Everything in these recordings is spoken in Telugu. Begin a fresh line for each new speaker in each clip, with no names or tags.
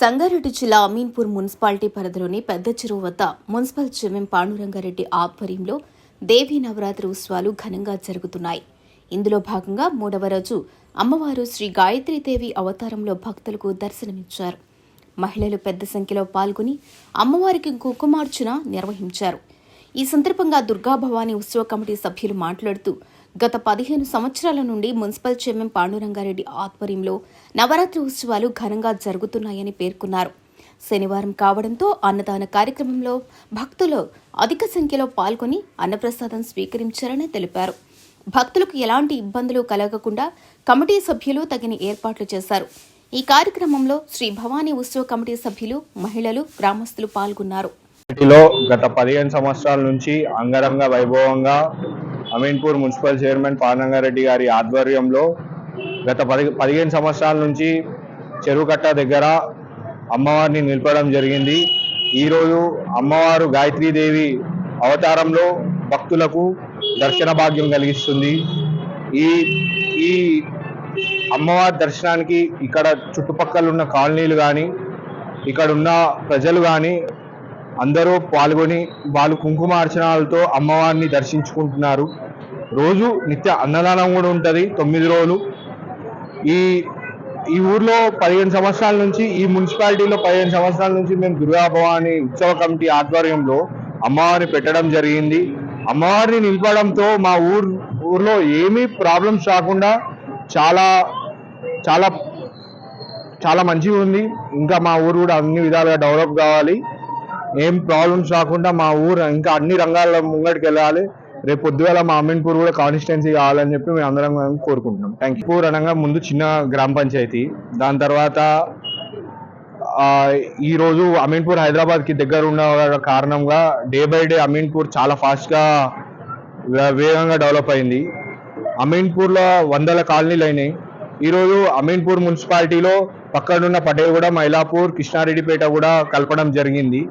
సంగారెడ్డి జిల్లా అమీన్పూర్ మున్సిపాలిటీ పరిధిలోని పెద్ద చెరువు వద్ద మున్సిపల్ చైర్మన్ పాండురంగారెడ్డి ఆధ్వర్యంలో దేవీ నవరాత్రి ఉత్సవాలు ఘనంగా జరుగుతున్నాయి. ఇందులో భాగంగా మూడవ రోజు అమ్మవారు శ్రీ గాయత్రీదేవి అవతారంలో భక్తులకు దర్శనమిచ్చారు. మహిళలు పెద్ద సంఖ్యలో పాల్గొని అమ్మవారికి కుంకుమార్చన నిర్వహించారు. ఈ సందర్భంగా దుర్గాభవాని ఉత్సవ కమిటీ సభ్యులు మాట్లాడుతూ గత పదిహేను సంవత్సరాల నుండి మున్సిపల్ చైర్మన్ పాండురంగారెడ్డి ఆధ్వర్యంలో నవరాత్రి ఉత్సవాలు ఘనంగా జరుగుతున్నాయని పేర్కొన్నారు. శనివారం కావడంతో అన్నదాన కార్యక్రమంలో భక్తులు అధిక సంఖ్యలో పాల్గొని అన్నప్రసాదం స్వీకరించారని తెలిపారు. భక్తులకు ఎలాంటి ఇబ్బందులు కలగకుండా కమిటీ సభ్యులు తగిన ఏర్పాట్లు చేశారు. ఈ కార్యక్రమంలో శ్రీ భవానీ ఉత్సవ కమిటీ సభ్యులు మహిళలు గ్రామస్తులు పాల్గొన్నారు.
గత పదిహేను సంవత్సరాల నుంచి అంగరంగ వైభవంగా అమీన్పూర్ మున్సిపల్ చైర్మన్ పానంగారెడ్డి గారి ఆధ్వర్యంలో గత పది పదిహేను సంవత్సరాల నుంచి చెరువుకట్ట దగ్గర అమ్మవారిని నిలపడం జరిగింది. ఈరోజు అమ్మవారు గాయత్రీదేవి అవతారంలో భక్తులకు దర్శన భాగ్యం కలిగిస్తుంది. ఈ ఈ అమ్మవారి దర్శనానికి ఇక్కడ చుట్టుపక్కల ఉన్న కాలనీలు కానీ ఇక్కడ ఉన్న ప్రజలు కానీ అందరూ పాల్గొని వాళ్ళు కుంకుమార్చనాలతో అమ్మవారిని దర్శించుకుంటున్నారు. రోజు నిత్య అన్నదానం కూడా ఉంటుంది తొమ్మిది రోజులు. ఈ ఈ ఊర్లో పదిహేను సంవత్సరాల నుంచి ఈ మున్సిపాలిటీలో పదిహేను సంవత్సరాల నుంచి మేము దుర్గా భవాని ఉత్సవ కమిటీ ఆధ్వర్యంలో అమ్మవారిని పెట్టడం జరిగింది. అమ్మవారిని నిలపడంతో మా ఊర్ ఊర్లో ఏమీ ప్రాబ్లమ్స్ రాకుండా చాలా చాలా చాలా మంచిగా ఉంది. ఇంకా మా ఊరు కూడా అన్ని విధాలుగా డెవలప్ కావాలి. ఏం ప్రాబ్లమ్స్ రాకుండా మా ఊరు ఇంకా అన్ని రంగాల్లో ముంగడికి వెళ్ళాలి. రేపు పొద్దుగాల మా అమీన్పూర్ కూడా కాన్స్టిట్యున్సీ కావాలని చెప్పి మేము అందరం కోరుకుంటున్నాం. థ్యాంక్ యూ పూర్ అనగా ముందు చిన్న గ్రామ పంచాయతీ. దాని తర్వాత ఈరోజు అమీన్పూర్ హైదరాబాద్కి దగ్గర ఉన్న కారణంగా డే బై డే అమీన్పూర్ చాలా ఫాస్ట్గా వే- వేగంగా డెవలప్ అయింది. అమీన్పూర్లో వందల కాలనీలు అయినాయి. ఈరోజు అమీన్పూర్ మున్సిపాలిటీలో పక్కనున్న పటేగూడ మైలాపూర్ కృష్ణారెడ్డిపేట కూడా కలపడం జరిగింది.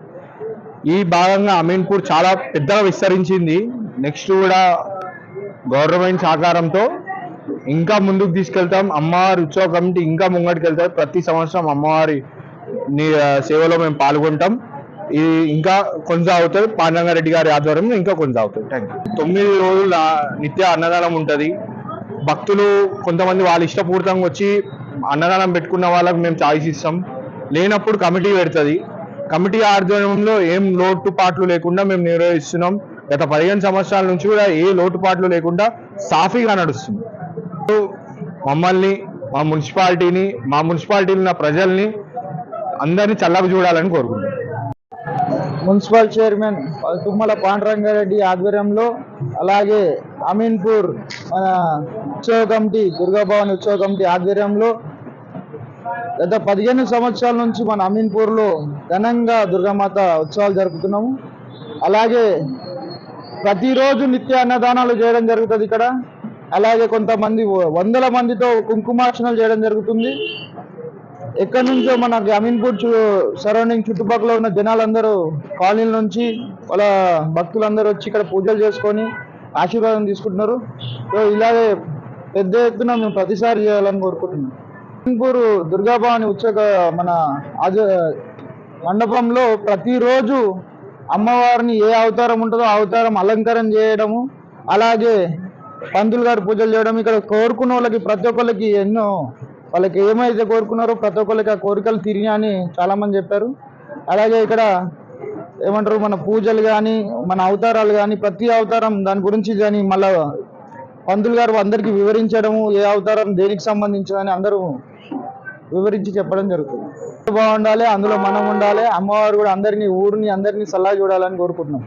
ఈ భాగంగా అమీన్పూర్ చాలా పెద్దగా విస్తరించింది. నెక్స్ట్ కూడా గవర్నమెంట్ సహకారంతో ఇంకా ముందుకు తీసుకెళ్తాం. అమ్మవారి ఉత్సవ కమిటీ ఇంకా ముంగటికి వెళ్తారు. ప్రతి సంవత్సరం అమ్మవారి సేవలో మేము పాల్గొంటాం. ఇది ఇంకా కొనసాగుతుంది. పాండంగారెడ్డి గారి ఆధ్వర్యంలో ఇంకా కొనసాగుతుంది. థ్యాంక్ యూ తొమ్మిది రోజుల నిత్య అన్నదానం ఉంటుంది. భక్తులు కొంతమంది వాళ్ళ ఇష్టపూర్తంగా వచ్చి అన్నదానం పెట్టుకున్న వాళ్ళకి మేము చాయిస్ ఇస్తాం. లేనప్పుడు కమిటీ పెడుతుంది. కమిటీ ఆధ్వర్యంలో ఏం లోటుపాట్లు లేకుండా మేము నిర్వహిస్తున్నాం. గత పదిహేను సంవత్సరాల నుంచి కూడా ఏ లోటుపాట్లు లేకుండా సాఫీగా నడుస్తుంది. మమ్మల్ని మా మున్సిపాలిటీని మా మున్సిపాలిటీలో ఉన్న ప్రజల్ని అందరినీ చల్లగా చూడాలని కోరుకుంటున్నాం.
మున్సిపల్ చైర్మన్ తుమ్మల పాండరంగారెడ్డి ఆధ్వర్యంలో అలాగే అమీన్పూర్ మన ఉత్సవ కమిటీ దుర్గాభవన్ ఉత్సవ కమిటీ ఆధ్వర్యంలో గత పదిహేను సంవత్సరాల నుంచి మన అమీన్పూర్లో ఘనంగా దుర్గామాత ఉత్సవాలు జరుపుతున్నాము. అలాగే ప్రతిరోజు నిత్య అన్నదానాలు చేయడం జరుగుతుంది ఇక్కడ. అలాగే కొంతమంది వందల మందితో కుంకుమార్చనలు చేయడం జరుగుతుంది. ఎక్కడి నుంచో మన అమీన్పూర్ సరౌండింగ్ చుట్టుపక్కల ఉన్న జనాలందరూ కాలనీల నుంచి వాళ్ళ భక్తులందరూ వచ్చి ఇక్కడ పూజలు చేసుకొని ఆశీర్వాదం తీసుకుంటున్నారు. సో ఇలాగే పెద్ద ఎత్తున మేము ప్రతిసారి చేయాలని కోరుకుంటున్నాం. అమీన్పూర్ దుర్గాభవాని ఉత్సవ మన ఆజ మండపంలో ప్రతిరోజు అమ్మవారిని ఏ అవతారం ఉంటుందో అవతారం అలంకరణ చేయడము అలాగే పంతులు గారు పూజలు చేయడం ఇక్కడ కోరుకున్న వాళ్ళకి ప్రతి ఒక్కరికి ఎన్నో వాళ్ళకి ఏమైతే కోరుకున్నారో ప్రతి ఒక్కరికి ఆ కోరికలు తిరిగా అని చాలామంది చెప్పారు. అలాగే ఇక్కడ ఏమంటారు మన పూజలు కానీ మన అవతారాలు కానీ ప్రతి అవతారం దాని గురించి కానీ మళ్ళా పంతులు గారు అందరికీ వివరించడము ఏ అవతారం దేనికి సంబంధించిందని అందరూ వివరించి చెప్పడం జరుగుతుంది. బాగుండాలి అందులో మనం ఉండాలి. అమ్మవారు కూడా అందరినీ ఊరిని అందరినీ సలహా చూడాలని కోరుకుంటున్నాం.